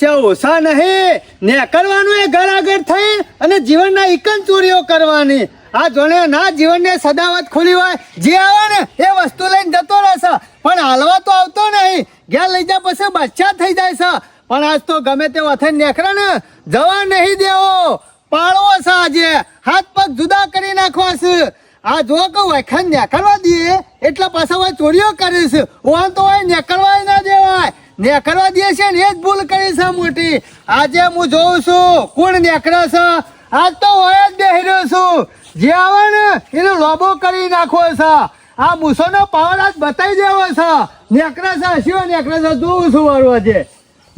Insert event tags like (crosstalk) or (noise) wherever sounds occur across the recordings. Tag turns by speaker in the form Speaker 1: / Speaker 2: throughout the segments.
Speaker 1: પૈસા ઓછા નહીં. નેકળવાનું એ ઘર આગળ થઈ અને જીવનના એકન ચોરીઓ કરવાની. આ જોને ના જીવનને સદાવત ખુલી હોય. જે આવે ને એ વસ્તુ લઈને જતો રહેશે પણ હાલવા તો આવતો નહીં. ઘેર લઈ જા પછી બચ્ચા થઈ જાય છે. પણ આજ તો ગમે તે વથે નેકળે ને જવા નહીં દેવો. પાળવો છે આજે. હાથ પગ જુદા કરી નાખવા છે. આ જો કે વખત નેકળવા દઈએ, એટલા પાછા હોય ચોરીઓ કરીશ ઓન તો હોય નેકળવા ના દેવાય. નેકળવા દે છે ને એ જ ભૂલ કરી છે મોટી. આજે હું જોઉં છું, કોણ નેકળે છે? આજ તો હોય જ બેહર્યો છું. જે આવે ને, એને લોબો કરી નાખો છે. આ મૂસોનો પાવર આજ બતાવી દેવો છે. નેકળે છે, શિવ નેકળે છે, જોઉં છું મારું આજે.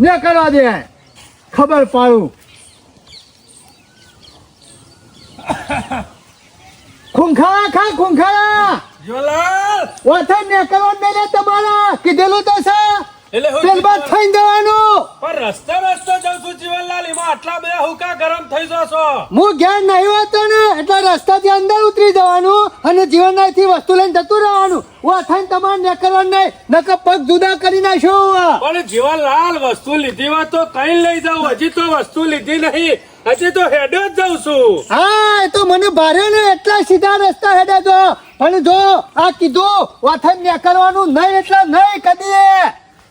Speaker 1: નેકળવા દે. ખબર પાડું. ખૂંખાળા ખા ખૂંખાળા!
Speaker 2: જીવનલાલ
Speaker 1: ઓથે જ નહીં તમારા! કીધેલું તો છે!
Speaker 2: એટલે હું
Speaker 1: પેલ બાદ થઈને જવાનું!
Speaker 2: પણ રસ્તે રસ્તે જઉં છું જીવનલાલ એમાં આટલા બધા હુકા ગરમ થઈ જશો.
Speaker 1: હું જ્ઞાન નહીં હોતો ને એટલે રસ્તાથી અંદર ઉતરી જવાનું અને જીવનનાથી વસ્તુ લઈને જતું રહેવાનું. ઓથાઈને તમારે નેકળવાનું નહીં નકર પગ જુદા કરી નાખ્યો
Speaker 2: પણ જીવનલાલ વસ્તુ લીધી હોય તો કઈ લઈ જાઉં? હજી તો વસ્તુ લીધી નહીં. હજી તો હેડો જ જાઉં છું.
Speaker 1: હા એ તો મને ભારે ને એટલા સીધા રસ્તા હેડે જો પણ જો આ કીધું વાથન કરવાનું નહીં એટલે નહીં કદી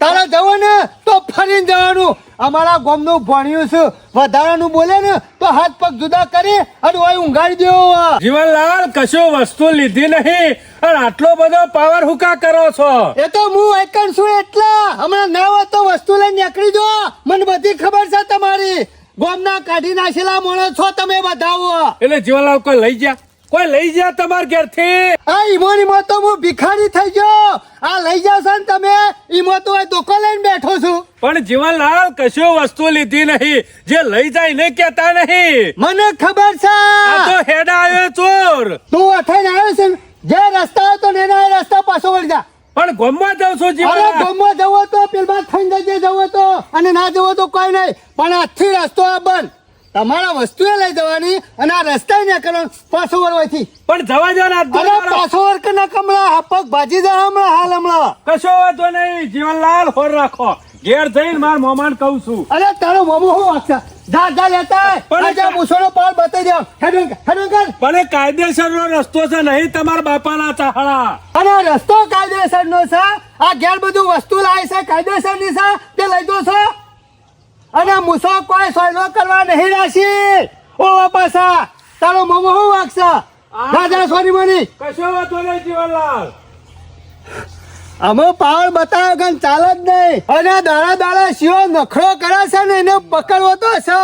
Speaker 1: તારા જવું ને તો ફરીને જવાનું. અમારા ગોમનું ભણ્યું છે વધારાનું બોલે ને તો હાથ પગ જુદા કરી અને ઓય ઊંઘાડી દેવો
Speaker 2: જીવનલાલ કશો વસ્તુ લીધી નહીં. અને આટલો બધો પાવર હુકા કરો છો?
Speaker 1: એ તો હું એકણ છું એટલા. હમણાં ના હોય તો વસ્તુ લઈને નીકળી જો મને બધી ખબર છે તમારી. ગોમના કાઢી નાખેલા માણસ છો તમે બધાઓ.
Speaker 2: એટલે જીવાલાલ કોઈ લઈ જા કોઈ લઈ જા ઘેરથી
Speaker 1: આ ઈમોની માં તો હું ભિખારી થઈ ગયો. આ લઈ જાવ સન ને તમે. ઈમો તો દુકો લઈને બેઠો છું.
Speaker 2: પણ જીવનલાલ કશું વસ્તુ લીધી નહીં. જે લઈ જાય ને કેતા નહીં.
Speaker 1: મને ખબર છે.
Speaker 2: આ તો હેડા આવ્યો ચોર.
Speaker 1: તું અથાઈને આવ્યો છે જે રસ્તા હોય તો ને એના રસ્તા પાછો વળી જા.
Speaker 2: પણ ગોમમાં જાઉં છું
Speaker 1: અરે
Speaker 2: જીવનલાલ
Speaker 1: ગમવા જવો તો પેલમાં થઈને જજે જવો તો. અને ના જવો તો કોઈ નહીં. પણ આજથી રસ્તો આ બંધ. તમારા વસ્તુએ લઈ જવાની અને આ રસ્તા ને કરો પાછો વળવાથી
Speaker 2: પણ જવા જવાના
Speaker 1: અરે પાછો વર્ક ના કમળા. હપક ભાજી જા હમણાં હાલ હમણાં.
Speaker 2: કશો વાંધો નહીં. જીવનલાલ હોર રાખો. ઘેર જઈને માર મોમાન કહું છું.
Speaker 1: અરે તારો મોમો હું વાગશે જા લેતા
Speaker 2: પણ
Speaker 1: આ જા બતાવી દે. હેડું હેડું
Speaker 2: પણ એ કાયદેસર નો રસ્તો છે નહીં તમારા બાપાના ચાહડા.
Speaker 1: અને રસ્તો કાયદેસર નો છે? આ ઘેર બધું વસ્તુ લાવી છે કાયદેસરની છે? તે લઈ દો છો. અને આ મૂછો કોઈ સોયલો કરવા નહીં રાશી ઓ પાછા તારો મમો હું વાગશે? જા સોરી મની
Speaker 2: કશો વાતો નહીં જીવનલાલ
Speaker 1: અમે પાવર બતાવ્યો કે ચાલે જ નહીં. અને દાડા દાડા શિવો નખરો કરે છે ને, એને પકડવો તો છે.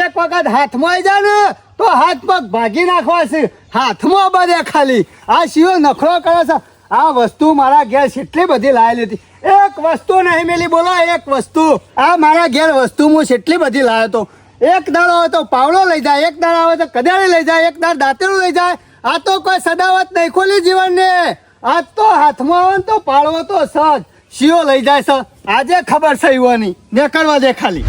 Speaker 1: એક વખત હાથમાં આવી જાય ને તો હાથ પગ ભાગી નાખવા છે. હાથમાં બધે ખાલી. આ શિવો નખરો કરે છે. આ વસ્તુ મારા ઘેર કેટલી બધી લાવેલી હતી. એક વસ્તુ નહીં મેલી, બોલો, એક વસ્તુ. આ મારા ઘેર વસ્તુ હું કેટલી બધી લાવ્યો તો એક દાડો હોય તો પાવડો લઈ જાય, એક દાડો આવે તો કદાળી લઈ જાય, એક દાડ દાંતેલું લઈ જાય. આ તો કોઈ સદાવત નહીં, ખોલી જીવનને. આજ તો હાથમાં આવે તો પાડવો તો સજ. શિયો લઈ જાય છે. આજે ખબર છે યુવાની. ને કરવા દે ખાલી.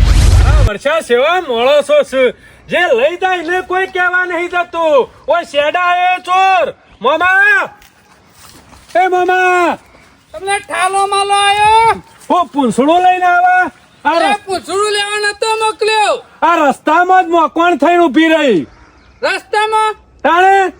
Speaker 2: વર્ષા સેવા માણસો છે જે લઈ જાય ને કોઈ કહેવા નહીં જતું. ઓ શેડા એ ચોર. મામા. એ મામા.
Speaker 3: તમને ઠાલો માલો આયો.
Speaker 2: હું પૂંછડું લઈને આવા.
Speaker 3: અરે પૂંછડું લેવા નતો મોકલ્યો.
Speaker 2: આ રસ્તામાં જ મોકવાણ થઈને ઊભી રહી.
Speaker 3: રસ્તામાં?
Speaker 2: તાણે?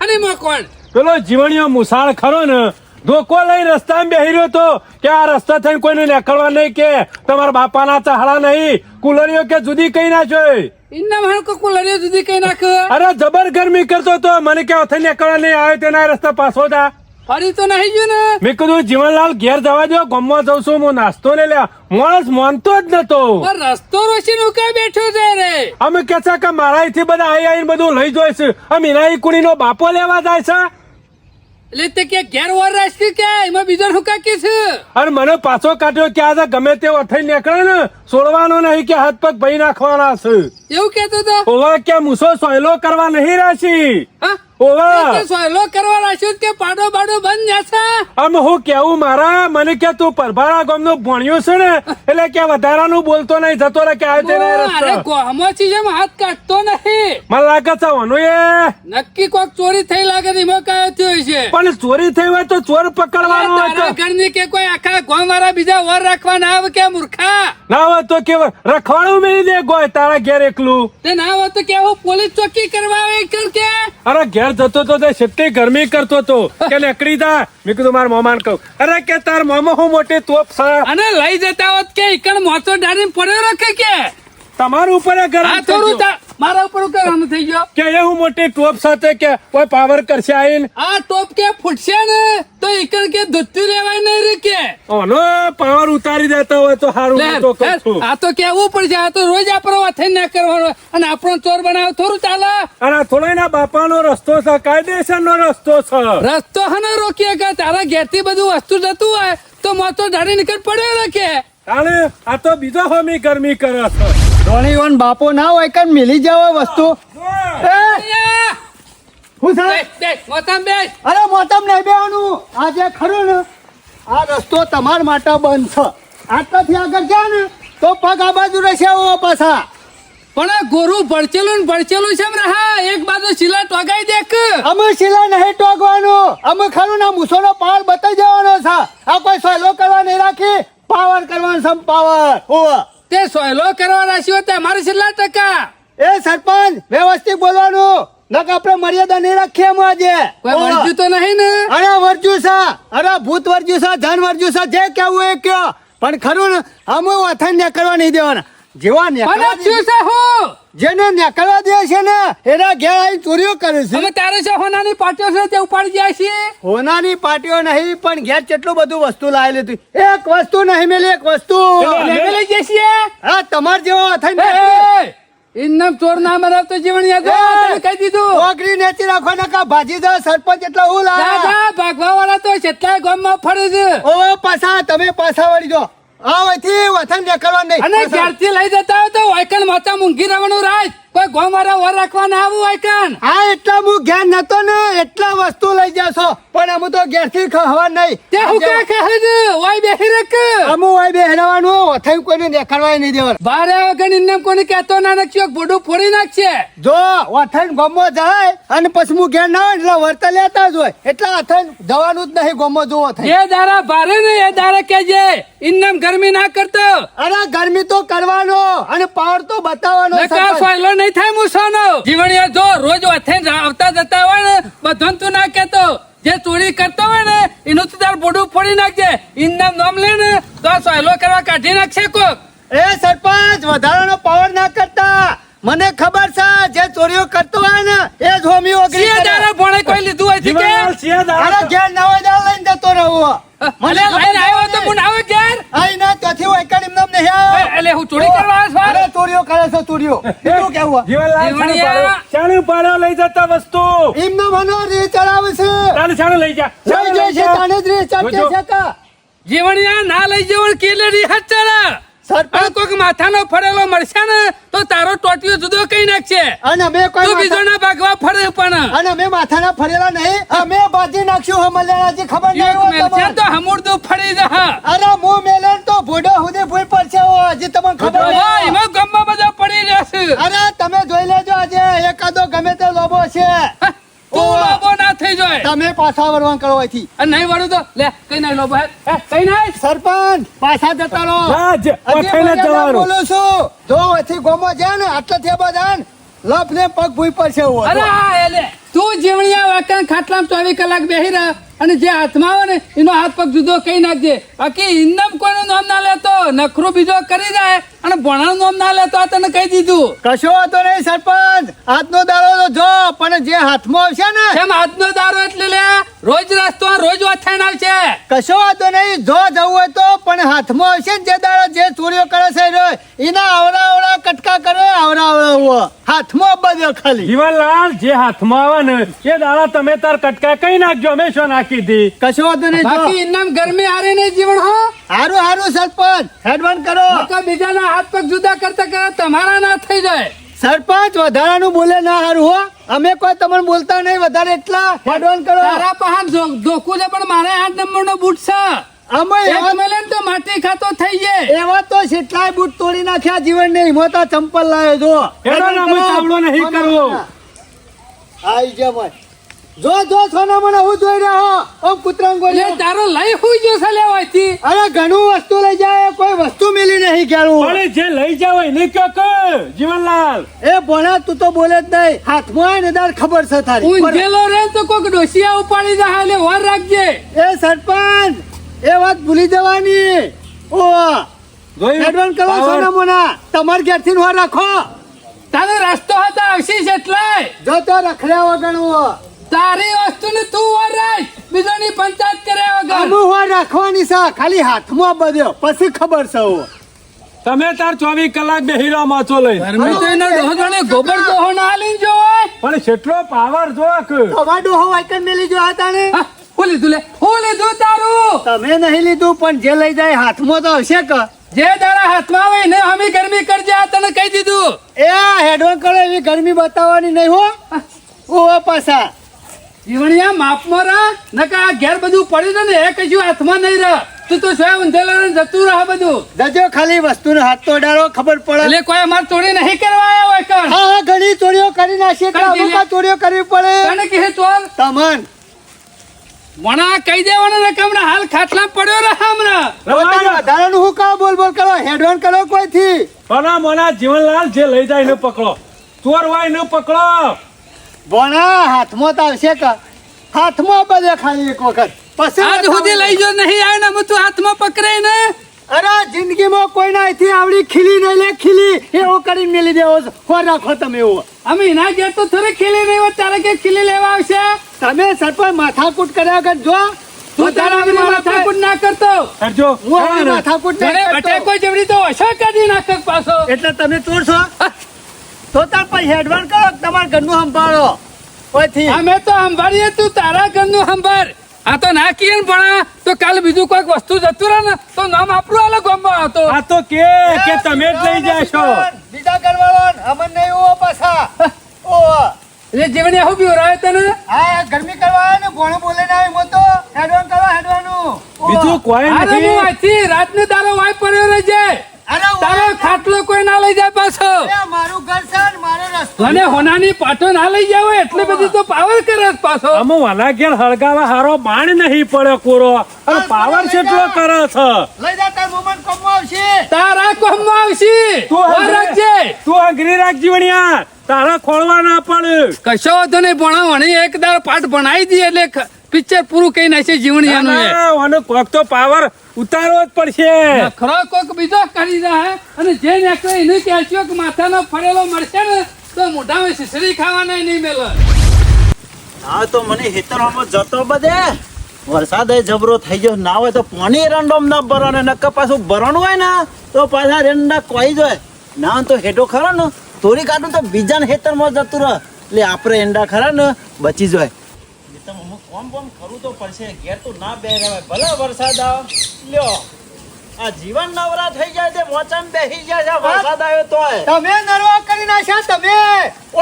Speaker 3: અને મોકવાણ.
Speaker 2: પેલો જીવણીયો મુસાળ ખરો ને ધોકો લઈ રસ્તામાં બેહી રહ્યો તો કે આ રસ્તા થઈને કોઈને નીકળવા નહીં કે તમારા બાપાના ચાહડા નહીં કુલરીઓ કે જુદી કઈ ના જોઈ?
Speaker 3: ઇન્ના ભાણ કુલરીઓ જુદી કઈ નાખ્યો
Speaker 2: અરે જબર ગરમી કરતો તો મને કે થઈ નીકળવા નહીં આવે તેના રસ્તા પાછો જા.
Speaker 3: ફરી તો નહીં જો ને?
Speaker 2: મેં કીધું જીવનલાલ ઘેર જવા દો ગમવા જઉં છું હું નાસ્તો લઈ લે માણસ માનતો જ નતો.
Speaker 3: રસ્તો રોશી નું બેઠો છે રે?
Speaker 2: અમે કે છે કે મારા થી બધા આઈ આઈને બધું લઈ જોઈશ. છે અમે એના કુડીનો બાપો લેવા જાય છે.
Speaker 3: એટલે તે કે ઘેર વર રાખી કે એમાં બીજો હું કાકી છે?
Speaker 2: અને મને પાછો કાઢ્યો કે આજે ગમે તે અઠાઈ નીકળે ને છોડવાનો નહીં કે હાથ પગ ભાઈ નાખવાના છે.
Speaker 3: એવું કેતો તો?
Speaker 2: ઓવા કે મૂસો સોયલો કરવા નહીં રાશી?
Speaker 3: સોયલો કરવા રાખ્યો કે પાડો બાડો બંધ જશે
Speaker 2: આમ હું કેવું મારા? મને કે તું પરભારા ગામનું ભણ્યું છે ને એટલે કે વધારાનું બોલતો નહીં જતો રે કે આ તે
Speaker 3: અરે
Speaker 2: રસ્તો.
Speaker 3: જેમ હાથ કાઢતો નહીં.
Speaker 2: મને લાગે છે ઓનું એ.
Speaker 3: નક્કી કોક ચોરી થઈ લાગે ને એમાં કયો થયો છે
Speaker 2: પણ ચોરી થઈ હોય તો ચોર પકડવાનો હોય
Speaker 3: ઘરની કે કોઈ આખા ગોમ વાળા બીજા વર રાખવા ના આવે કે મૂર્ખા?
Speaker 2: ના હોય તો કે રખવાડું મેળી દે ગોય તારા ઘેર એકલું.
Speaker 3: તે ના હોય તો કેવું? પોલીસ ચોકી કરવા આવે કે?
Speaker 2: અરે ઘેર જતો તો તે ગરમી કરતો તો. કે નીકળી જા મેં કીધું, મારા મોમાન કહું. અરે કે તાર મોમો હું મોટી તોપ
Speaker 3: અને લઈ જતા હોત કે ઈકણ મોતો ડાળીને પડ્યો રાખે કે?
Speaker 2: તમારું ઉપર ગરમ
Speaker 3: થોડું
Speaker 2: થઈ ગયું.
Speaker 3: મારા ઉપર કરવાનું થઈ ગયો.
Speaker 2: કે એ હું મોટી ટોપ સાથે કે કોઈ પાવર કરશે આઈને
Speaker 3: આ ટોપ કે ફૂટશે ને તો ઈકણ કે ધોતું લેવાય નહીં રે કે.
Speaker 2: ઓનો પાવર ઉતારી દેતા હોય તો સારું તો કહું
Speaker 3: આ તો કેવું પડશે આ તો રોજ આપણો અથેન ના કરવાનો અને આપણો ચોર બનાવ થોડું ચાલે.
Speaker 2: અને થોડો એના બાપાનો રસ્તો છે કાયદેસર નો રસ્તો છે.
Speaker 3: રસ્તો હને રોકીએ કે તારા ઘેરથી બધું વસ્તુ જતું હોય તો મોતો ડાળી નીકળ પડ્યો કે.
Speaker 2: તાણે આ તો બીજો હોમી ગરમી કરે છે.
Speaker 1: ધોણી વન બાપો ના હોય કે મિલી જાવ વસ્તુ! હું. છે
Speaker 3: મોતમ બેસ,
Speaker 1: અરે મોતમ નહીં બેવાનું આ જે ખરું ને. આ રસ્તો તમારા માટે બંધ છે આટલાથી આગળ ગયા ને તો પગ આ બાજુ રહેશે પાછા.
Speaker 3: પણ આ ગોરુ ભડચેલું ને ભડચેલું છે એમ હા એક બાજુ શીલા ટોગાઈ દેખ.
Speaker 1: અમે શીલા નહીં ટોકવાનું અમે ખરું ના મૂસોનો પાવર બતાવી જવાનો છે. આ કોઈ સહેલો કરવા નહીં રાખી. પાવર કરવાનો છે પાવર. ઓવા
Speaker 3: તે સોયલો કરવા રાખ્યો તે અમારે છેલ્લા ટકા.
Speaker 1: એ સરપંચ વ્યવસ્થિત બોલવાનું. નક આપણે મર્યાદા નહીં રાખીએ આજે.
Speaker 3: કોઈ
Speaker 1: ઓવા.
Speaker 3: તો નહીં ને?
Speaker 1: અરે વર્જુ છે અરે ભૂત વર્જુ છે ધન વર્જુ છે જે કેવું એ કયો. પણ ખરું ને અમે અથાણ ને કરવા નહીં દેવાના. જેવા નેકળવા
Speaker 3: આ છે હો?
Speaker 1: જેને નેકળવા દે છે ને એના ઘેર આવી ચોરીઓ કરે છે.
Speaker 3: અમે તારે છે હોનાની પાટીઓ છે તે ઉપાડી જાય છે
Speaker 1: હોનાની પાટીઓ નહીં પણ ઘેર કેટલું બધું વસ્તુ લાવેલી હતી. એક વસ્તુ નહીં મેલી એક વસ્તુ.
Speaker 3: લઈ જઈએ છીએ.
Speaker 1: હા તમાર જેવો
Speaker 3: થઈ ઇન્નમ ચોર ના મરાવતો જીવન યાદ! કહી દીધું.
Speaker 1: નોકરી નેચી રાખો ને કા ભાજી દો સરપંચ એટલા હું લાવ્યા
Speaker 3: ભાગવા વાળા તો કેટલા ગામમાં ફરે છે.
Speaker 1: ઓ પાછા તમે પાછા વળી દો આ વહીથી વથન નેકળવા નહીં
Speaker 3: અને
Speaker 1: પાછા.
Speaker 3: લઈ જતા હોય તો વાયકણ માતા મૂંઘી રહેવાનું રાજ કોઈ વર રાખવા ના આવું કાન?
Speaker 1: હા એટલા હું ઘેર નતો ને એટલા વસ્તુ લઈ જાશો. પણ અમે તો ઘેરથી ખવા નહીં.
Speaker 3: તે હું કા કહે છે? વાય બેહી રક
Speaker 1: અમુ હોય બે હેરવાનું અથાઈ કોઈને દેખાડવા નહીં દેવર
Speaker 3: બારે વગર ઇન્ને કોને કહેતો ના નખ્યો બોડું ફોડી નાખશે.
Speaker 1: જો અથાઈ ગમો જાય અને પછી હું ઘેર ના હોય એટલે વર્તા લેતા જ હોય. એટલે અથાઈ જવાનું જ નહીં ગમો જોવો થાય
Speaker 3: એ દારા ભારે ને એ દારા કેજે ઇન્નમ ગરમી ના કરતો.
Speaker 1: અરે ગરમી તો કરવાનો અને પાવર તો બતાવવાનો.
Speaker 3: ફાયલો નહીં થાય મુસાનો. જીવણિયા જો રોજ વાથે આવતા જતા હોય ને બધું તું ના કેતો જે ચોરી કરતો હોય ને, એનું તું તાર બોડું ફોડી નાખજે. ઇન્નમ નામ લે ને, તો સહેલો કરવા કાઢી નાખશે કોક.
Speaker 1: એ સરપંચ, વધારાનો પાવર ના કરતા. મને ખબર છે જે ચોરીઓ કરતો હોય ને એ જ હોમી ઓગળી કરે.
Speaker 3: દારા ભણે કોઈ લીધું હોય છે કે?
Speaker 1: અરે ઘેર ના હોય દાળ લઈને જતો રહો.
Speaker 3: મને લઈને આવ્યો તો હું આવે ઘેર?
Speaker 1: આઈ ના ત્યાંથી હોય એમ નહીં આવ્યો.
Speaker 3: એટલે હું ચોરી કરવા આવ્યો છું
Speaker 1: અરે ચોરીઓ કરે છે ચોરીઓ. એટલું કેવું
Speaker 2: જીવનલાલ? શાણે પાડ્યો લઈ જતા વસ્તુ.
Speaker 1: એમનો મનો રી ચડાવે છે.
Speaker 2: તાને શાણે લઈ જા.
Speaker 1: લઈ જાય છે તાને જ રી ચડકે. છે કા
Speaker 3: જીવણિયા ના લઈ જવણ કેલે રી ચડા
Speaker 1: સરપંચ
Speaker 3: કોઈક માથાનો ફરેલો મળશે ને તો તારો ટોટિયો જુદો કઈ નાખશે
Speaker 1: અને અમે કોઈ
Speaker 3: બીજો ના ભાગવા ફરે પણ.
Speaker 1: અને અમે માથાના ફરેલા નહીં અમે બાજી નાખ્યું હમલ્યા હજી ખબર નહીં હોય તમને.
Speaker 3: તો ફરી જા
Speaker 1: અરે મેલે તો ભૂડો સુધી ભૂલ પડશે તમને ખબર નહીં
Speaker 3: એમાં ગમમાં બધા પડી રહેશે
Speaker 1: અરે તમે જોઈ લેજો આજે એકાદો ગમે તે લોબો છે.
Speaker 3: તું
Speaker 1: ઓય.
Speaker 3: ના થઈ જાય.
Speaker 1: તમે પાછા વળવાન કરો અહીંથી.
Speaker 3: અને નહીં વળું તો લે કઈ નહીં લોબો હે, હે, કઈ નહીં
Speaker 1: સરપંચ પાછા જતા રહો.
Speaker 2: હા, જ-
Speaker 1: હજી
Speaker 2: વથાઈને
Speaker 1: મર્યાદા
Speaker 2: જવાનું.
Speaker 1: બોલું છું. જો અહીંથી ગોમો જાય ને આટલાથી બધા લપ ને પગ ભૂઈ પડશે
Speaker 3: અરે એલે તું જીવણિયા વાકણ ખાટલામાં ચોવીસ કલાક બેહી રહ અને જે હાથમાં આવે ને એનો હાથ પગ જુદો કઈ નાખજે. બાકી ઇન્દમ કોઈનું નામ ના લેતો નખરું બીજો કરી જાય અને ભણાનું નામ ના લેતો તને કહી દીધું.
Speaker 1: કશો હતો નહીં સરપંચ. આજનો દાડો જો પણ જે હાથમાં આવશે ને
Speaker 3: કેમ હાથનો દારો એટલે લે? રોજ રસ્તો રોજ વાથાણ આવશે.
Speaker 1: કશો વાંધો નહીં જો જવું હોય તો પણ હાથમાં આવશે જે દારો જે ચોરીઓ કરે છે એના આવડા આવડા કટકા કરે આવડા આવડા. હાથમાં બધો ખાલી.
Speaker 2: જીવનલાલ જે હાથમાં આવે ને એ દાડા તમે તાર કટકા કઈ નાખજો? અમે શું નાખી દી
Speaker 1: કશો વાંધો નહીં
Speaker 3: બાકી ઇનામ ગરમી હારે નહીં જીવન હો.
Speaker 1: હારું હારું સરપંચ. હેડવાન કરો.
Speaker 3: બીજાના હાથ પગ જુદા કરતા કરતા તમારા ના થઈ જાય.
Speaker 1: સરપંચ વધારાનું બોલે ના હારું હો. અમે કોઈ તમને બોલતા નહીં વધારે એટલા હેડવાન કરો.
Speaker 3: તારા પહાન ધોકું છે પણ મારે આઠ નંબર નો બૂટ છે.
Speaker 1: અમે એવા
Speaker 3: તો માટી ખાતો થઈ જાય
Speaker 1: એવા તો કેટલાય બૂટ તોડી નાખ્યા જીવન ને હિમતા ચંપલ લાવ્યો જો.
Speaker 2: એનો નામ ચાવડો નહીં કરવો.
Speaker 1: આઈ જા ભાઈ જો જો સોના મને હું જોઈ રહ્યો? હો ઓમ કૂતરામ
Speaker 3: એટલે તારો લઈ હું જો છે લેવાથી
Speaker 1: અરે ઘણું વસ્તુ લઈ જાય કોઈ વસ્તુ મિલી નહીં ગેલું
Speaker 2: પણ જે લઈ જાવ એને કયો કે જીવનલાલ.
Speaker 1: એ ભણા તું તો બોલે જ નહીં. હાથમાં આય ને ખબર છે તારી.
Speaker 3: ઊંઝેલો રે તો કોક ડોસિયા ઉપાડી દે હાલે વાર રાખજે.
Speaker 1: એ સરપંચ એ વાત ભૂલી જવાની. ઓ
Speaker 2: જોયું?
Speaker 1: એડવાન્સ કરો
Speaker 2: પાવર.
Speaker 1: સોના મોના તમાર ઘેરથી વાર રાખો.
Speaker 3: તારે રસ્તો હતા આવશીશ એટલે.
Speaker 1: જો તો રખડ્યા વગર
Speaker 3: તારી વસ્તુ ને તું રાખ બીજોની પંચાયત કર્યા વગર.
Speaker 1: અમુ વાર રાખવાની છે. ખાલી હાથમાં બધ્યો પછી ખબર છે ઓ.
Speaker 2: તમે તાર ચોવીસ કલાક બે રહો માથો લઈ
Speaker 3: ગોબર ડોહો ના જોવાય
Speaker 2: પણ છેટલો પાવર જો કે
Speaker 1: ડોહો વાયકન મેલી જો ને
Speaker 3: હા, હું લીધું લે. હું લીધું તારું.
Speaker 1: તમે નહીં લીધું પણ જે લઈ જાય હાથમાં તો હશે કે?
Speaker 3: જે દાડા હાથમાં આવે ને અમે ગરમી કરજે આ તને કહી દીધું.
Speaker 1: એ હેડવાન કરો એવી ગરમી બતાવવાની નહીં હો. ઓ પાછા.
Speaker 3: જીવણિયા માપમાં રહ નકા આ ઘેર બધું પડ્યું ને એ કશું હાથમાં નહીં રહ. તું તો સ્વયં ઊંધેલો જતું રહ બધું.
Speaker 1: જજો ખાલી વસ્તુનો હાથ તો ડાળો ખબર પડે.
Speaker 3: એટલે કોઈ અમાર ચોરી નહીં કરવા આવ્યો હોય કણ?
Speaker 1: હા હા ઘણી ચોરીઓ કરી નાખી એટલે
Speaker 3: કરી
Speaker 1: અમુક ચોરીઓ કરવી પડે.
Speaker 3: તને કહે ચોર
Speaker 1: તમન.
Speaker 3: મણા કહી દેવાનો ને કે હમણાં હાલ ખાટલા પડ્યો રહે હમણાં.
Speaker 1: વધારાનું હું કાં બોલ બોલ કરો? હેડવાન કરો કોઈથી?
Speaker 2: પણ મોના જીવનલાલ જે લઈ જાય એને પકડો. ચોર હોય એને પકડો.
Speaker 1: ભણા હાથમાં તો આવશે કે હાથમાં બધે ખાલી એક વખત. પછી
Speaker 3: આજ સુધી લઈ જો નહીં આવે ને હું તું હાથમાં પકડે ને.
Speaker 1: અરે જિંદગીમાં કોઈના અહીંથી આવડી ખીલી નહીં લે ખીલી. એવો કરીને મેલી દેવો છો. રાખો તમે એવો.
Speaker 3: અમે એના ઘેર તો થોડી ખીલી નહીં હોય તારે કે ખીલી લેવા આવશે?
Speaker 1: તમે સરપંચ માથાકૂટ કર્યા વગર જો.
Speaker 3: તું તારા વિના માથાકૂટ ના કરતો.
Speaker 2: હટજો
Speaker 1: હું માથાકૂટ નહીં
Speaker 3: તને
Speaker 1: બટે
Speaker 3: કોઈ જવડી તો ઓછો કરી નાખે પાછો.
Speaker 1: એટલે તમે ચોર છો તો તાર પછી હેડવાન કરો તમાર ઘરનું સંભાળો. પછી
Speaker 3: અમે તો સંભાળીએ તું તારા ઘરનું સંભાળ. આ તો ના કીએ ને ભણા તો કાલે બીજું કોઈક વસ્તુ જતું રહે ને તો નામ આપણું અલગ ગમવા હતો
Speaker 2: આ તો કે કે તમે જ લઈ જાશો.
Speaker 1: બીજા ઘરવાળો અમન નહીં ઓ પાછા. ઓ
Speaker 3: એટલે જીવન હું બી રહ્યો તને?
Speaker 1: હા ગરમી કરવા ને ભોણે બોલે ના આવ્યો તો. હેડવાન કરવા હેડવાનું.
Speaker 2: બીજું કોઈ નથી.
Speaker 3: આજથી રાતનો તારો વાય પડ્યો રહેજે
Speaker 1: અરે
Speaker 3: તારો ખાટલો કોઈ ના લઈ જાય પાછો.
Speaker 1: મારું ઘર છે મારો રસ્તો
Speaker 3: અને હોનાની પાટો ના લઈ જાવ એટલે બધી તો પાવર કરે છે પાછો.
Speaker 2: અમુ વાલા ઘેર હળગાવા હારો બાણ નહીં પડે કોરો. અને પાવર કેટલો કરે છે?
Speaker 1: લઈ જા તાર મોમન કોમ આવશે.
Speaker 3: તારા કોમ આવશે.
Speaker 2: તું
Speaker 3: રાખજે
Speaker 2: તું અઘરી રાખજી વણિયા. તારા ખોળવા ના પડે.
Speaker 3: કશો વાંધો નહીં ભણાવો એક દાર પાઠ ભણાઈ દે એટલે પિક્ચર પૂરું કઈ નાખશે જીવન એ
Speaker 2: ના, આનો કોક તો પાવર ઉતારવો જ પડશે.
Speaker 3: ખરો કોક બીજો કરી દે અને જે નીકળે એને કહેશો કે માથાનો ફરેલો મળશે ને તો મોઢામાં સિસરી ખાવાના નહીં મેલો.
Speaker 4: હા તો મને હેતરમાં જતો બધે. વરસાદ જબરો થઈ ગયો. ના હોય તો પાણી રંડોમ ના ભરવાનું નક્કર પાછું ભરવાનું હોય ને તો પાછા રેંડા કોઈ હોય. ના તો હેઠો ખરો ને થોડી કાઢું તો બીજાને હેતરમાં જતું રહે. એટલે આપણે એંડા ખરા ને બચી જાય કોમ કોમ ખરું તો પડશે. ઘેર તો ના બે રહેવાય. ભલે વરસાદ આવે. લ્યો. આ જીવન નવરા થઈ જાય તે મોચમ બેહી જાય છે. વરસાદ આવ્યો તો
Speaker 1: તમે નરવા કરી નાખ્યા. તમે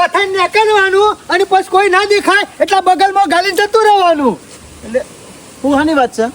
Speaker 1: ઓથન નીકળવાનું અને પછી કોઈ ના દેખાય એટલા બગલમાં ગાલી જતું રહેવાનું.
Speaker 4: એટલે હું હાની વાત છે?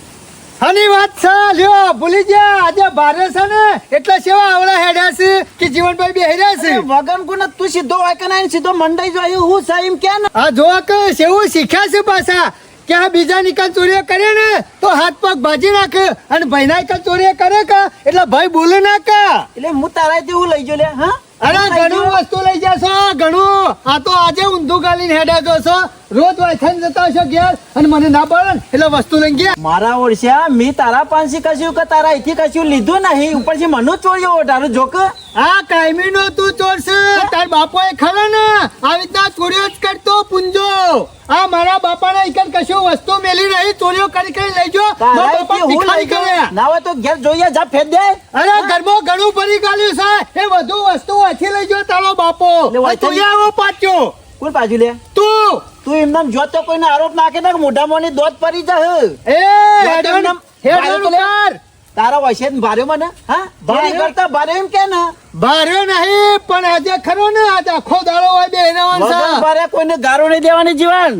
Speaker 1: આની વાત છે લ્યો ભૂલી ગયા. આજે ભારે છે ને. એટલે સેવા આવડા હેડ્યા છે કે જીવનભાઈ બે હેડ્યા છે.
Speaker 4: વગન કોને તું સીધો વાયકન આવીને સીધો મંડાઈ જાય હું છે એમ કે ને
Speaker 1: આ જો કે સેવું શીખ્યા છે પાછા. કે આ બીજા નિકાલ ચોરીઓ કરે ને તો હાથ પગ ભાજી નાખે અને ભાઈ ના ચોરીઓ કરે કે? એટલે ભાઈ બોલે ના કે.
Speaker 4: એટલે હું તારા જેવું લઈ ગયો લે હા?
Speaker 1: અરે ઘણું વસ્તુ લઈ જશો ઘણું. આ તો આજે ઊંધું ગાલીને હેડા જશો રોજ વાયખાઈને જતા હશો ઘેર અને મને ના પડે એટલે વસ્તુ લઈને ગયા
Speaker 4: મારા ઓળશ્યા મેં તારા પાંચથી કશું કે તારા અહીંથી કશું લીધું નહીં. ઉપરથી મને ચોર્યો તારું જોક.
Speaker 1: આ કાયમી નો તું ચોરશે તાર બાપો એ ખરો ને? આવી રીતના ચોર્યો જ કરતો પૂંજો. આ મારા બાપાના ઈકન કશું વસ્તુ મેલી નહીં ચોરીઓ કરી કરી લઈ જો.
Speaker 4: ના હોય તો ઘેર જોઈએ જા ફેર દે.
Speaker 1: અરે ઘરમાં ઘણું ભરી ગાલ્યું છે. એ બધું વસ્તુ વાંચી લઈ તારો બાપો. આવો પાછો.
Speaker 4: કોણ પાછું લે?
Speaker 1: તું.
Speaker 4: તું એમનામ જો તો કોઈને આરોપ નાખે ને મોઢા મોની દોત પડી જા
Speaker 1: એ
Speaker 4: તારા વૈસે ભાર્યો મને હા?
Speaker 1: ભાર્યો?
Speaker 4: ભારે કરતા ભારે એમ કે ને.
Speaker 1: બાર્યો નહીં પણ આજે ખરો ને આજે આખો દાડો હોય બે એના
Speaker 4: ભારે કોઈને ગારો નહીં દેવાની જીવન.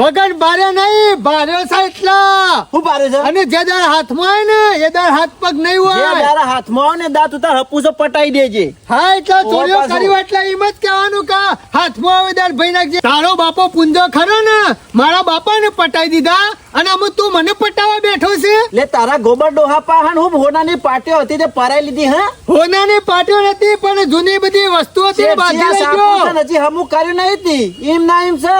Speaker 1: વગર બારે નહીં બારે છે એટલા
Speaker 4: હું બારે છે
Speaker 1: અને જે દાળ હાથમાં હોય ને એ દાળ હાથ પગ નહીં
Speaker 4: જે
Speaker 1: હોય.
Speaker 4: હાથમાં હોય ને દાંત ઉતાર હપુસો પટાઈ દેજે.
Speaker 1: હા એટલે ચોરીઓ. કરી એટલે એમ જ કહેવાનું કે હાથમાં આવે દાળ ભાઈ નાખજે. તારો બાપો પુંજો ખરો ને મારા બાપાને પટાઈ દીધા અને અમે તું મને પટાવા બેઠો છે.
Speaker 4: લે તારા ગોબર ડોહા પાહન હું હોનાની પાટીઓ હતી તે પરાઈ લીધી હા?
Speaker 1: હોનાની પાટીઓ નથી પણ જૂની બધી વસ્તુઓ હતી બાંધી લઈ ગયો.
Speaker 4: હજી હમું કર્યું નહીં હતી એમ ના એમ છે.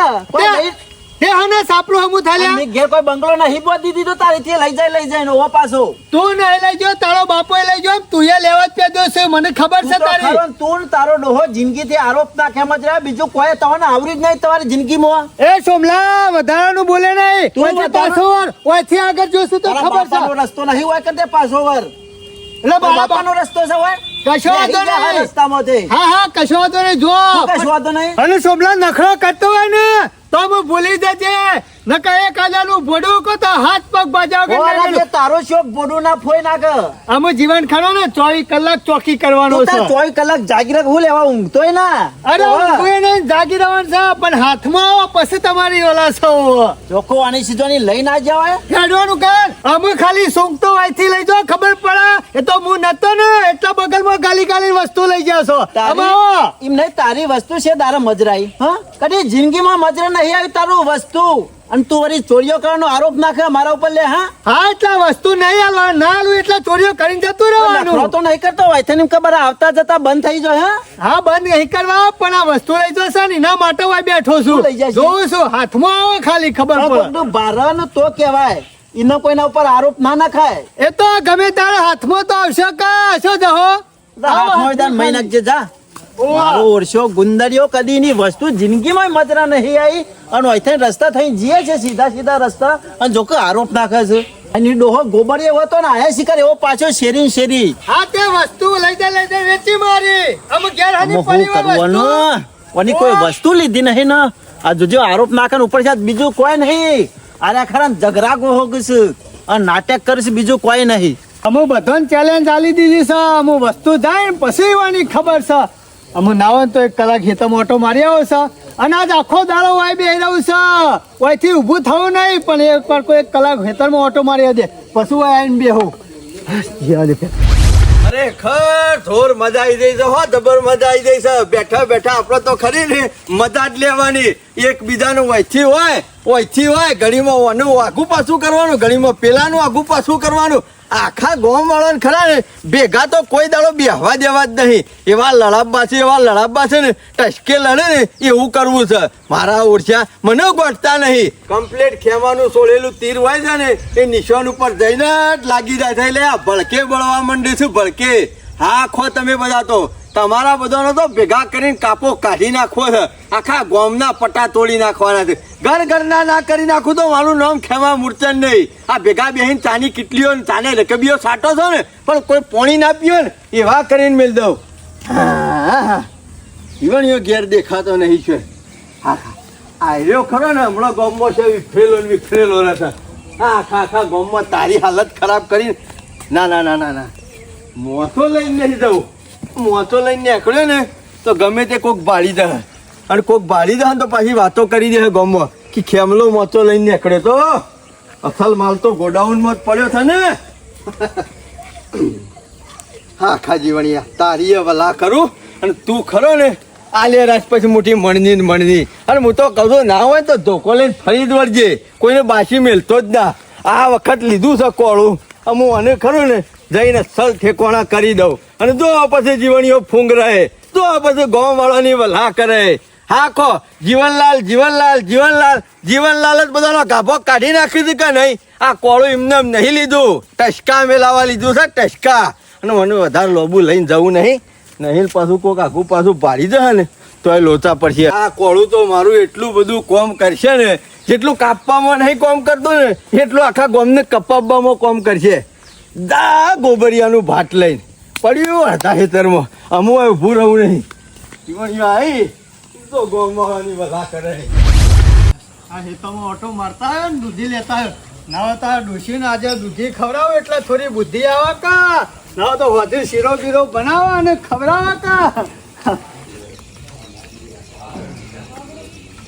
Speaker 1: તે- તે હને સાપડું હમું થાલ્યા?
Speaker 4: અને ઘેર કોઈ બંગલો ના હિબો દીધી તો તારી થી લઈ જાય લઈ જાય નો પાછો.
Speaker 1: તું ને લઈ જો તારો બાપો લઈ જો તું એ લેવા જ પેદો છે મને ખબર છે તારી.
Speaker 4: તું તારો ડોહો જિંદગીથી આરોપ ના કેમ જ રહ્યા બીજું કોઈ તમને આવરી જ નહીં તમારી જિંદગીમાં.
Speaker 1: એ સોમલા વધારાનું બોલે નહીં.
Speaker 4: તું વધારાનું-
Speaker 1: પાછો વળ. ઓયથી આગળ જોશું તો ખબર છે.
Speaker 4: રસ્તો નહીં હોય કે તે પાછો વર?
Speaker 1: એટલે બાપા
Speaker 4: બાપાનો રસ્તો છે હોય
Speaker 1: કશો વાંધો
Speaker 4: બેહી જા આ
Speaker 1: નહીં.
Speaker 4: રસ્તામાંથી.
Speaker 1: હા હા કશો વાંધો નહીં. જો
Speaker 4: તું વાંધો નહીં.
Speaker 1: અને સોમલા નખરો કરતો હોય ને તો હું ભૂલી જજે. નકર એક હજારનું ભોડું કો તો હાથ પગ બાજા વગર
Speaker 4: ઓલા
Speaker 1: નાખેલું.
Speaker 4: જે તારો શોખ બોડું ના ફોઈ નાખ.
Speaker 1: આમાં જીવન ખરો ને ચોવીસ કલાક ચોકી કરવાનો છે.
Speaker 4: ચોવીસ કલાક જાગી રાખ હું લેવા ઊંઘતોય ના.
Speaker 1: અરે એને જાગી રહેવાનું છે. પણ હાથમાં આવો પછી તમારી ઓલા છો.
Speaker 4: ચોખ્ખો આની સીધોની લઈ ના જવાય?
Speaker 1: ખેડવાનું કર. અમે ખાલી સૂંઘતો અહીંથી લઈ જાઓ ખબર પડે. એ તો હું નતો ને એટલા બગલમાં ગાલી ગાલી વસ્તુ લઈ
Speaker 4: તારી એમ નહીં તારી વસ્તુ છે તારા મજરાઈ. હા? કદી જિંદગીમાં મજરા નહીં આવી તારું વસ્તુ. અને તું વળી ચોરીઓ કરવાનો આરોપ નાખે મારા ઉપર લે હા?
Speaker 1: હા એટલા વસ્તુ નહીં હાલવા ના આલું એટલે ચોરીઓ કરીને જતું રહેવાનું.
Speaker 4: તો નહીં કરતો હોય તને ખબર આવતા જતા બંધ થઈ જાય હા?
Speaker 1: હા બંધ નહીં કરવા પણ આ વસ્તુ લઈ જશે ને એના માટે હું બેઠો છું? જોઉં છું હાથમાં આવો ખાલી ખબર પડે.
Speaker 4: ભારવાનું તો કહેવાય. એનો કોઈના ઉપર આરોપ ના નાખાય.
Speaker 1: એ તો ગમે તારે હાથમાં તો આવશે કાશો જહો
Speaker 4: હાથમાં મહી નાખજે જા મારો ઓરશો ગુંદરીઓ કદી ની વસ્તુ જિંદગીમાં મજરા નહીં આવી અને અહીંથી રસ્તા થઈ જીએ છે સીધા સીધા રસ્તા. અને આરોપ નાખે છે. અને ડોહો ગોબરી એવો હતો ને આયા શિકાર એવો પાછો શેરી શેરી.
Speaker 1: હા તે વસ્તુ લઈ જા લઈ જા વેચી મારી. અમે ઘેર પડી
Speaker 4: શું
Speaker 1: હોય વસ્તુ.
Speaker 4: કરવાનું? કોની કોઈ વસ્તુ લીધી નહીં ને? આ જોજો આરોપ નાખે ઉપર છે બીજું કોઈ નહીં. અરે ખરા જગરા હોગીશ અને નાટક કરીશ બીજું કોઈ નહીં.
Speaker 1: અમે બધાને ચેલેન્જ આલી દીધી છે. અમુ વસ્તુ જાય પછી એવાની ખબર છે. અમે નાવો તો એક કલાક હેતમાં ઓટો મારી આવો છે. અને આજ આખો દાડો વાય બે રહ્યું છે. ઓયથી ઊભું થવું નહીં, પણ એક પણ કોઈ એક કલાક હેતરમાં ઓટો મારી દે પછી વાય આવીને બેહું.
Speaker 5: ખરેખર થોર મજા આવી જઈ છે હો જબર મજા આવી જઈ છે. બેઠા બેઠા આપણે તો ખરી ને મજા જ લેવાની. એકબીજાનું વહીથી હોય વહીથી હોય ઘડીમાં ઓનું આગું પાછું કરવાનું ઘડીમાં પેલાનું આગું પાછું કરવાનું. આખા ગોમ વાળા ખરા ને, ભેગા તો કોઈ દાડો બેહવા દેવા જ નહીં. એવા લડાબા છે, એવા લડાબા છે ને, ટસકે લડે ને, એવું કરવું છે. મારા ઓરછા મને ગોઠતા નહીં. કમ્પ્લેટ ખેવાનું સોળેલું તીર હોય છે ને, એ નિશાન ઉપર જઈને જ લાગી જાય છે. એટલે આ ભડકે બળવા માંડે છે ભડકે. હા, ખો તમે બધા તો. તમારા બધાનો તો ભેગા કરીને કાપો કાઢી નાખવો છે. આખા ગોમના પટ્ટા તોડી નાખવાના છે. ઘર ઘરના ના કરી નાખું તો મારું નામ ખેમા મૂર્ચન નહીં. આ ભેગા બેહીન ચાની કીટલીઓ ને ચાને રકબીઓ સાટો છો ને, પણ કોઈ પોણી ના પીઓ ને, એવા કરીને મેળ દઉં. યો ઘેર દેખાતો નહીં છે. આર્યો ખરો ને, હમણાં ગામમાં છે, વિખરેલો ને વિખરેલો રહેશે. હા આખા આખા ગામમાં તારી હાલત ખરાબ કરીને. ના ના ના ના ના. મોતો લઈને નહીં જવું. મોતો લઈને નીકળ્યો ને, તો ગમે તે કોઈક ભાડી દે. અને કોક ભાળી દે તો પાછી વાતો કરી દે ગામમાં કે ખેમલો મોચો લઈને નીકળ્યો તો. અસલ માલ તો ગોડાઉનમાં જ પડ્યો છે ને. (coughs) હા આખા જીવણિયા તારી વલા કરું અને તું ખરો ને આલે રાજ પછી મોટી મણની ને મણની. અને હું તો કહું ના હોય તો ધોકો લઈને ફરી જ વળજે. કોઈને બાસી મેલતો જ ના. આ વખત લીધું છે કોળું. હું અને ખરું ને જઈને સલ ઠેકોણા કરી દઉં. અને જો પછી જીવણીઓ ફૂંગ રહે તો પછી ગામ વાળાની વલા કરે. હા ખો જીવનલાલ જીવનલાલ જીવનલાલ જીવનલાલ જ બધાનો ગાભો કાઢી નાખી દીધું કે નહીં? આ કોળું એમને એમ નહીં લીધું. ટસકા મેલાવા લીધું છે, ટસકા. અને મને વધારે લોબુ લઈને જવું નહીં. નહીં પાછું કોક આખું પાછું ભાડી જશે ને તો એ લોચા પડશે. આ કોળું તો મારું એટલું બધું કોમ કરશે ને, જેટલું કાપવામાં નહીં કોમ કરતો ને, એટલું આખા ગોમને કપાવવામાં કોમ કરશે. દા ગોબરિયાનું ભાટ લઈને. પડ્યું હતા ખેતરમાં. અમુ ઊભું રહું નહીં. જીવન આવી તો ગોમાવાની બધા કરે.
Speaker 1: આ હેતોમાં ઓટો મારતા આવ્યો ને, દૂધી લેતા આવ્યો ના તો આ ડોશીને આજે દૂધી ખવડાવો એટલે થોડી બુદ્ધિ આવે કા? ના તો વધુ શીરો બીરો બનાવો અને ખવડાવો કા?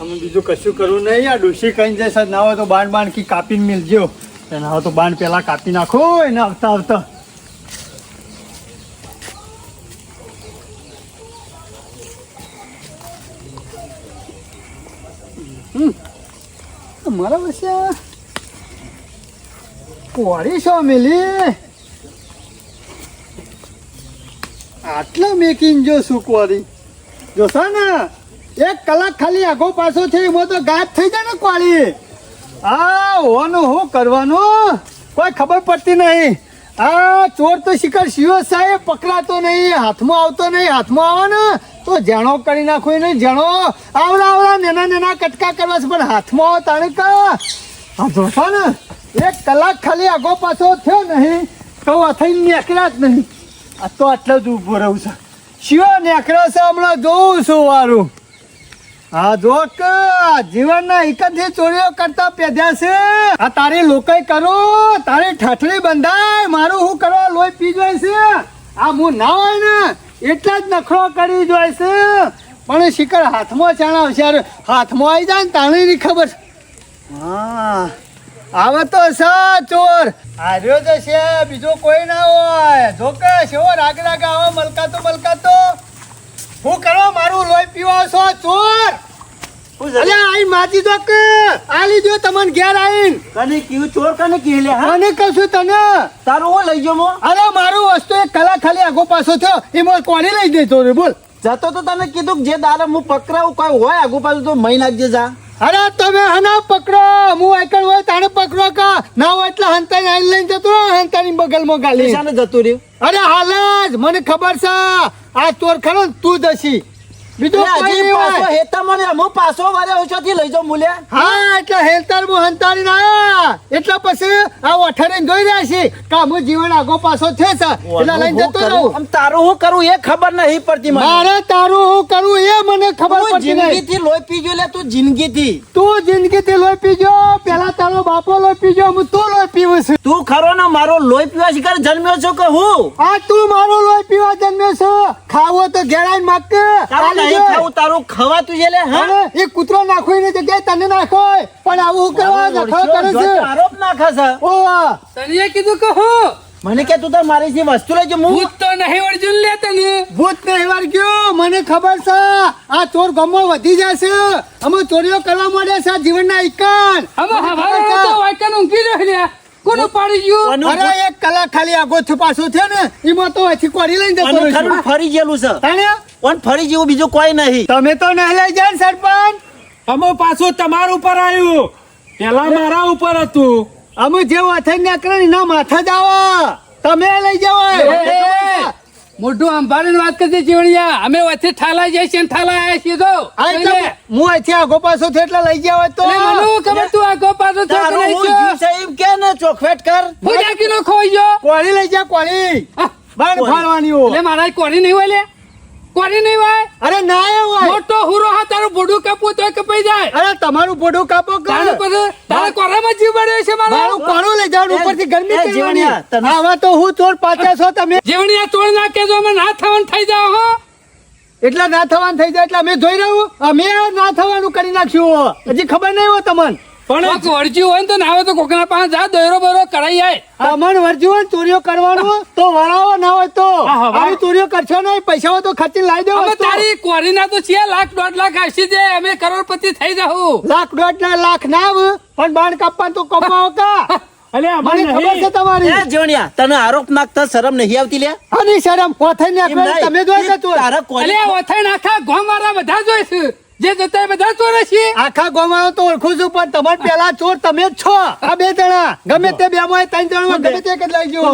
Speaker 1: અમે બીજું કશું કરવું નહીં. આ ડોશી કઈ જશે. ના હોય તો બાણ બાણ કી કાપીને મિલજો. ના તો બાણ પહેલાં કાપી નાખો એને આવતા આવતા. મારા પાસે કોરી છો મેલી. આટલો મેકિંગ જો સુકવારી જોશો ને, એક કલાક ખાલી આગો પાછો છે એમાં તો ગાત થઈ જાય ને કોળી આ હોવાનું શું કરવાનું? કોઈ ખબર પડતી નહીં. આ ચોર તો શિકાર શિવ સાહેબ પકડાતો નહીં, હાથમાં આવતો નહીં, હાથમાં આવે તો જણો કરી નાખો એને જણો આવડા આવડા, નેના નેના કટકા કરવા છે, પણ હાથમાં તાણે કા આ જોશો ને, એક કલાક ખાલી આગો પાછો થયો નહીં, તો અથઈ નીકળ્યા જ નહીં. આ તો આટલો જ ઊભો રહું છે. શિયો નીકળ્યો છે હમણાં જોઉં છું વારું. હા જો કે, જીવનના જ ચોરીઓ કરતા પેધ્યા છે. આ તારી લોકાઈ કરો, તારી ઠાઠડી બંધાય, મારું શું કરવા લોહી પી જાય છે. આ હું ના હોય ને એટલા જ નખરો કરી જાય પણ શિખર હાથમાં ચાણા આવશે યાર હાથમાં આવી જાય ને તાણીની ખબર. હા, આવે તો સા ચોર. હાર્યો તો છે, બીજો કોઈ ના હોય. જોકે શેવો રાગ રાગ આવો, મલકાતો મલકાતો. હું કરો મારું લોહી પીવા છો, ચોર? અલ્યા આઈ માજી દો કે આ લીધો તમન ઘેર આઈન
Speaker 4: કને કીધું ચોર કને કીલે હા?
Speaker 1: કને કશું તને?
Speaker 4: તારો ઓ લઈ ગયો મો.
Speaker 1: અરે મારું વસ્તુ એક કલા ખાલી આગો પાછો થયો. એમાં કોને લઈ દેતો રે બોલ.
Speaker 4: જતો તો તને કીધું જે દાડે હું પકડાવું કોઈ હોય આગો પાછો તો મહી નાખજે જા.
Speaker 1: અરે તમે હના પકડો. હું આઈકણ હોય તાણે પકડો કા? ના હોય એટલે હંતાઈ આઈ લઈને જતો હંતાની બગલમાં ગાલી.
Speaker 4: નિશાને જતું રહ્યું?
Speaker 1: અરે હાલ જ. મને ખબર છે. આ ચોર ખરો તું દસી બીજું કોઈ
Speaker 4: હેતા મને અમુક પાછો વારે ઓછોથી લઈ જાઉં મૂલ્યા
Speaker 1: હા એટલે હેલતાર હું હંતાડીને એટલે પછી આ ઓઠરે જોઈ રહ્યા છે કે આમનું જીવન આગો પાછો છે. એટલે લઈને જતો રહું.
Speaker 4: આમ તારું હું કરું એ ખબર નહીં પડતી
Speaker 1: મારે તારું હું કરું એ મને ખબર પડતી નહીં.
Speaker 4: જિંદગીથી લોહી પીજો લે તું જિંદગીથી.
Speaker 1: તું જિંદગીથી લોહી પીજો પેલા તારો બાપો લોહી પીજો હું તું લોહી પીવું છું.
Speaker 4: તું ખરો ને મારો લોહી પીવા શિકાર જન્મ્યો છો કે હું?
Speaker 1: આ તું મારો લોહી પીવા જન્મ્યો છો. ખાવો તો ઘેરાઈને માગ કે.
Speaker 4: તારું તારું ખવાતું છે લે હા?
Speaker 1: એ કૂતરો નાખો એની જગ્યાએ તને નાખો. પણ આવું હું કરવા નખરો કરે છે.
Speaker 4: આરોપ નાખે છે.
Speaker 1: ઓવા.
Speaker 3: તને કીધું કે હું.
Speaker 4: મને કે તું તાર મારી જે વસ્તુ લઈ હું
Speaker 3: ભૂત તો નહીં અર્જુન લે તને.
Speaker 1: ભૂત નહીં વાર ગયો મને ખબર છે આ ચોર ગમો વધી જશે. અમે ચોરીઓ કરવા માંડે છે આ જીવનના ઈકાન
Speaker 3: હવે હવારે તો વાકન ઊંઘી રહ્યા કોનું પાડી ગયું?
Speaker 1: અરે એક કલાક ખાલી આગો થી પાછો થયો ને એમાં તો અહીંથી કોરી લઈને જતો
Speaker 4: ખરું ફરી ગયેલું છે.
Speaker 1: તાણે?
Speaker 4: પણ ફરી જેવું બીજું કોઈ નહીં.
Speaker 1: તમે તો નહીં લઈ જાય સરપંચ.
Speaker 2: અમે પાછું તમારું ઉપર આવ્યું. પેલા મારા ઉપર હતું.
Speaker 1: અમે જે વાથે નીકળે ને એના માથા જ આવો તમે લઈ
Speaker 3: એ, મોઢું સંભાળીને વાત કરજે જીવણિયા અમે વચ્ચે ઠાલા જઈએ છીએ ઠાલા આવ્યા છીએ તો.
Speaker 1: હું અહીંથી આગો પાછો થયો એટલે લઈ જાવ તો.
Speaker 3: ખબર તું આગો પાછો થયો કે?
Speaker 4: જીવ ને ચોખવેટ કર.
Speaker 3: હું જાકીનો ખોઈ ગયો.
Speaker 1: કોળી લઈ જા કોળી. બાર. ફાડવાની હો.
Speaker 3: એટલે મારા કોળી નહીં હોય લે. કોરી નહીં હોય?
Speaker 1: અરે ના એ હોય.
Speaker 3: મોટો હુરો હા તારું બોડું કાપવું તો કપાઈ જાય.
Speaker 1: અરે તમારું બોડું કાપો કે?
Speaker 3: તારું પછી તારા કોરામાં જીવ બળ્યો છે મારો?
Speaker 1: મારું કોણું લઈ જાવ ઉપરથી ગરમી કરવાની આવા તો હું ચોર પાછા છો તમે.
Speaker 3: જીવણિયા તોડ ના કેજો અમે ના થવાનું થઈ જાવ હો.
Speaker 1: એટલે ના થવાનું થઈ જાય એટલે અમે જોઈ રહ્યું અમે ના થવાનું કરી નાખ્યું હજી ખબર નહીં હોય તમને.
Speaker 3: પણ વળજ્યું હોય ને તો નાવે તો કોકના પાસે જા દોયરો બરો કરાઈ જાય
Speaker 1: તમને વર્જ્યું હોય ચોરીઓ કરવાનું તો વળાવો ના હોય તો. આવી ચોરીઓ કરશો નહીં પૈસા તો ખર્ચી લાવી દેવો
Speaker 3: અમે તારી કોરીના તો છે લાખ દોઢ લાખ આવશે છે અમે કરોડપતિ થઈ જાઉં
Speaker 1: લાખ દોઢ ના લાખ ના આવે પણ બાણ કાપવા તો કમાવો કા?
Speaker 2: અલે
Speaker 1: મને ખબર છે તમારી.
Speaker 4: એ જોણિયા તને આરોપ નાખતા શરમ નહીં આવતી લે.
Speaker 1: અને શરમ પોથઈ
Speaker 4: નાખવા.
Speaker 1: તમે જોઈ કે તું
Speaker 4: અરે કોલી-
Speaker 3: અલે નાખા ગોમ વાળા બધા જોઈશ જે જતા બધા ચોર છે
Speaker 1: આખા ગોમાં તો ઓળખું છું પણ તમારે પેલા ચોર તમે જ છો. આ બે જણા. ગમે તે બે માં ત્રણ જણા ગમે તે એક જ લઈ ગયો.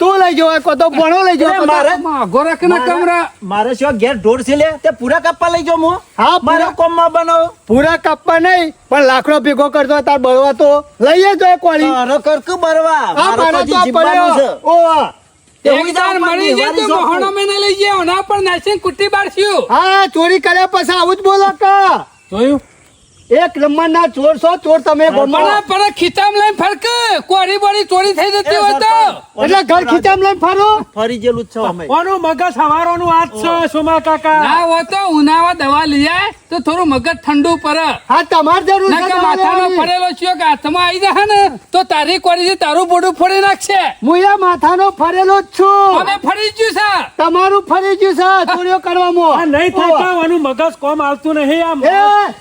Speaker 1: તું. લઈ જાવ કો તો ભણો લઈ જાવ
Speaker 4: મારે
Speaker 3: ગોરખ ના કમરા.
Speaker 4: મારે શું ઘેર ઢોર છે લે? તે પૂરા કાપવા લઈ જાઉં હું
Speaker 1: હા,
Speaker 4: મારા
Speaker 1: કોમ
Speaker 4: કોમમાં બનાવો
Speaker 1: પૂરા કાપવા નહીં પણ લાકડો ભેગો કરતો તાર બળવા તો લઈએ જો કોળી.
Speaker 4: તારો કરકું બરવા
Speaker 1: હા
Speaker 4: મારે તો
Speaker 1: પડ્યો. ઓ
Speaker 4: પણ
Speaker 3: નાસીને કુટ્ટી બારસ્યું
Speaker 1: હા ચોરી કર્યા પછી આવું જ બોલો
Speaker 2: જોયું?
Speaker 1: એક નંબરના ચોર છો ચોર તમે.
Speaker 3: પણ ખીચામ લઈને ફરક. કોરી બોરી ચોરી થઈ જતી હોય તો.
Speaker 1: એટલે ઘર ખીચામ લઈને ફરો.
Speaker 4: ફરી જેલું છો છે અમે.
Speaker 2: ઓનું મગજ હવારોનું આજ છે સોમા કાકા.
Speaker 3: ના હોય તો ઉનાવા દવા લઈ જાય તો થોડું મગજ ઠંડુ પડે.
Speaker 1: હા તમાર જરૂર છે
Speaker 3: માથાનો ફરેલો છો કે હાથમાં આવી જાય ને તો તારી કોરી તારું બોડું ફોડી નાખશે.
Speaker 1: હું એ માથાનો ફરેલો જ છું.
Speaker 3: અમે ફરી ગયું છે.
Speaker 1: તમારું ફરી ગયું છે ચોરીઓ કરવામાં.
Speaker 2: નહીં થતા આનું મગજ કોમ આવતું નહીં
Speaker 1: આમ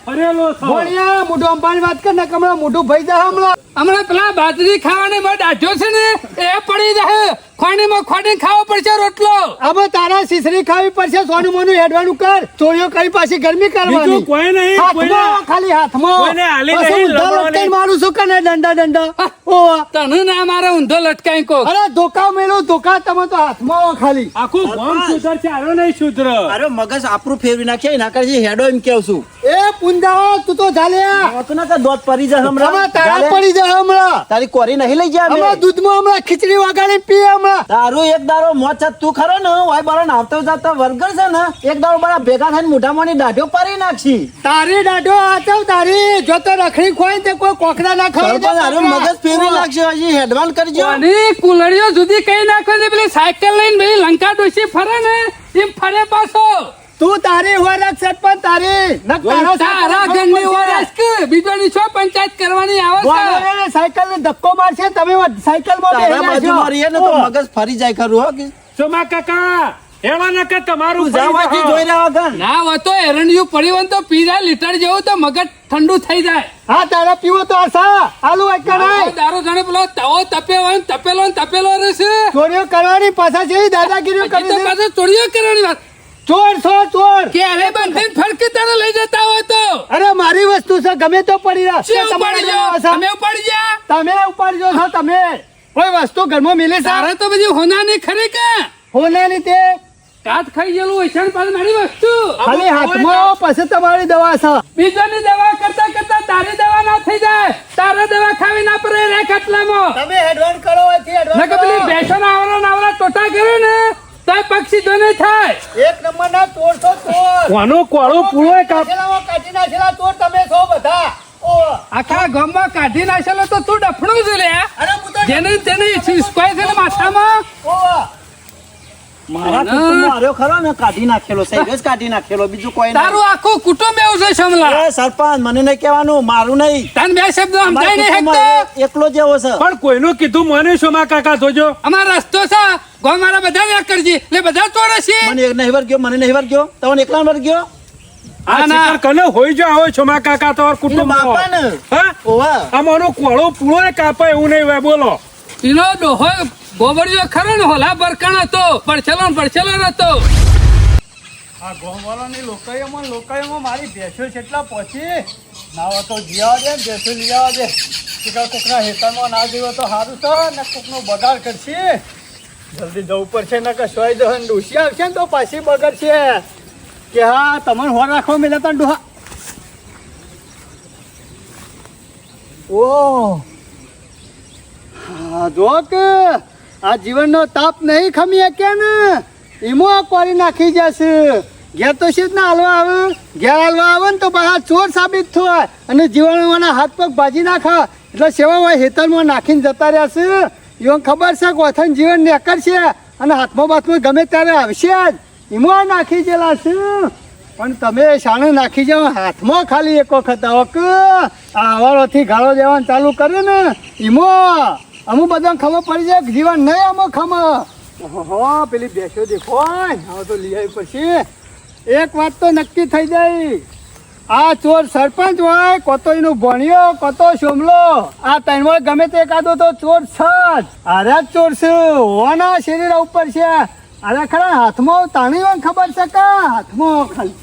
Speaker 2: ફરેલો છે.
Speaker 1: મોઢું અંબાની વાત કર ને કમળા મોઢું ભાઈ જાય હમણાં.
Speaker 3: હમણાં પેલા બાજરી ખાવાની માં દાઢ્યો છે ને એ પડી જાય ખોણીમાં ખોણી ખાવો પડશે રોટલો.
Speaker 1: હવે તારા શીસરી ખાવી પડશે સોનું મોનું હેડવાનું કર. ચોરીઓ કરી પાછી ગરમી કરવાની.
Speaker 2: કોઈ નહીં
Speaker 1: હાથમાં ખાલી હાથમાં.
Speaker 2: કોઈને હાલી નહીં.
Speaker 1: મારું શું કને દંડા દંડા? ઓ
Speaker 3: તને ના મારે ઊંધો લટકાઈ કો
Speaker 1: અરે ધોકા મેલો ધોકા તમે તો હાથમાં ખાલી.
Speaker 2: આખું ગામ સુધર છે આરો નહીં સુધર.
Speaker 4: અરે મગજ આપણું ફેરવી નાખે એના કરજે હેડો એમ કેવું છું.
Speaker 1: એ પુંજાઓ તું તો ઝાલ્યા.
Speaker 4: તો ના દોત પરી જાય હમણાં.
Speaker 1: હમણાં તારા પડી જાય હમણાં?
Speaker 4: તારી કોરી નહીં લઈ જાય
Speaker 1: હમણાં દૂધમાં હમણાં ખીચડી વગાડી પી હમણાં.
Speaker 4: તારું એક દારો મોત છે તું ખરો ને વાય બાળા આવતો જાતો વર્ગર છે ને એક દારો બરા ભેગા થઈને મોઢામાં દાઢો પારી નાખી
Speaker 1: તારી દાઢો આચવ તારી. જો તો રખડી ખોય તે કોઈ કોકડા ના
Speaker 4: ખાવ તારું મગજ ફેરવી નાખશે હજી હેડવાન કરજો.
Speaker 3: અને કુલડીઓ જુદી કઈ નાખો છે પેલી સાયકલ લઈને ભાઈ લંકા ડોસી ફરે ને એમ ફરે પાછો.
Speaker 1: તું તારી હોય સરપંચ તારી. નક તારો
Speaker 3: ઘરની
Speaker 1: પડશે.
Speaker 3: કે? બીજોની છો પંચાયત કરવાની આવે છે?
Speaker 1: સાયકલ ને ધક્કો મારશે તમે
Speaker 4: સાયકલમાં ને તો મગજ ફરી જાય ખરું હો કે?
Speaker 2: સોમા કાકા એવા ન કે તમારું
Speaker 4: જાવાથી જોઈ રહ્યા વગર.
Speaker 3: ના હોય તો પીરા લીટર જેવું તો મગજ ઠંડુ થઈ જાય.
Speaker 1: હા તારા પીવો તો આસા આલુ કરાય
Speaker 3: દારૂ જાણે પેલો તવો તપે હોય તપેલો તપેલો રહેશે.
Speaker 1: ચોરીઓ કરવાની પાછા જેવી દાદાગીરી
Speaker 3: પછી
Speaker 1: કરી
Speaker 3: તો
Speaker 1: છે
Speaker 3: ચોરીઓ કરવાની વાત.
Speaker 1: ચોર છો ચોર!
Speaker 3: કે અરે બંધન ફરકે તને લઈ જતા હોય તો?
Speaker 1: અરે મારી વસ્તુ છે ગમે તો પડી રહ્યા.
Speaker 3: શું
Speaker 1: તમારે
Speaker 3: ઉપાડી જા
Speaker 1: તમે ઉપાડજો છો તમે. કોઈ વસ્તુ ઘરમાં મિલે
Speaker 3: સારા તો બધી હોનાની ખરી કે?
Speaker 1: હોનાની તે
Speaker 3: કાત ખાઈ ગયેલું હોય છે ને મારી વસ્તુ?
Speaker 1: ખાલી હાથમાં પછી તમારી દવા છે.
Speaker 3: બીજાની દવા કરતા કરતા તારી દવા ના થઈ જાય. તારા દવા ખાવી ના પડે રે ખાટલામાં.
Speaker 1: તમે હેડવાન કરો
Speaker 3: નકર
Speaker 1: હેડવાન
Speaker 3: પેલી બેસો આવરા નાવરા ટોટા કરે ને. તો પક્ષી તો નહીં થાય.
Speaker 1: એક નંબર ના ચોર છો ચોર
Speaker 2: કોનું કોળું પૂળો
Speaker 1: કાઢી નાખેલા ચોર તમે છો બધા. ઓ.
Speaker 3: આખા ગામમાં કાઢી નાખેલો તો તું ડફણું જ લે.
Speaker 1: અરે
Speaker 3: જેને તેને સિસ્પાય છે. માથામાં.
Speaker 1: ઓ.
Speaker 4: મારા કુટુંબમાં હાર્યો ખરો ને કાઢી નાખેલો સાહેબ જ કાઢી નાખેલો બીજું કોઈ
Speaker 3: તારું આખું કુટુંબ એવું છે સમલા
Speaker 4: એ સરપંચ મને નહીં કહેવાનું મારું નહીં.
Speaker 3: તને બે શબ્દો સમજાય નહીં
Speaker 4: મારા એકલો જેવો છે.
Speaker 2: પણ કોઈનું કીધું મને સોમા કાકા જોજો.
Speaker 3: અમારો રસ્તો છે. મારા બધા ને કરજી. એટલે બધા તોડે છે.
Speaker 4: મને નહીં વાર ગયો મને નહીં વર્ગ્યો. તમને એકલા
Speaker 3: વાર
Speaker 2: ગયો કને હોઈ જો આવો સોમા કાકા તો કુટુંબ હા?
Speaker 4: ઓવા.
Speaker 2: કોળો પૂળો કાપે એવું નહીં હોય બોલો.
Speaker 3: એનો ડોહો ગોબડિયો ખરો ને હોલા બરકણ હતો પડછેલો પડછેલો હતો
Speaker 1: આ ગોમવાળાની લોકાઈઓમાં લોકાઈઓમાં મારી ભેંસો કેટલા પહોંચી નાવા તો જીવા દે ભેંસો લઈ આવવા દે. કે કોકના હેતરમાં ના જીવો તો સારું છે ને કોકનો બગાડ કરશે. જલ્દી જવું પડશે, ને કે સોય ને ડૂસી આવશે ને તો પાછી બગડશે. કે હા, તમને હોર રાખવા મેલે તને ડોહા. ઓ જો કે આ જીવનનો તાપ નહીં ખમી કે ને? એમાં કોરી નાખી જશે. ઘેર તો શીત ના હાલવા આવે. ઘેર હાલવા આવે ને તો બધા ચોર સાબિત થાય અને જીવનના હાથ પગ ભાજી નાખા. એટલે સેવા હોય હેતરમાં નાખીને જતા રહેશે. એવું ખબર છે કોથન જીવન ને નેકરશે અને હાથમાં બાથમાં ગમે ત્યારે આવશે જ. એમાં નાખી ગયેલા છે. પણ તમે શાણે નાખી જાઓ, હાથમાં ખાલી એક વખત આવક કે આ હવારોથી ગાળો દેવાનું ચાલુ કરે ને. એમાં અમુક બધા ખબર પડી જાય જીવન નહીં અમુક ખબર હો, પેલી બેસો દેખો હવે તો લઈ આવી પછી. એક વાત તો નક્કી થઈ જાય. આ ચોર સરપંચ હોય, કોતો એનું ભણ્યો, કોતો સોમલો આ ત્રણ ગમે તે એકાદો તો ચોર છે આરે ચોર છે. હોના શરીર ઉપર છે. અરે ખરા, હાથમાં તાણી ખબર છે કા? હાથમાં ખાલી.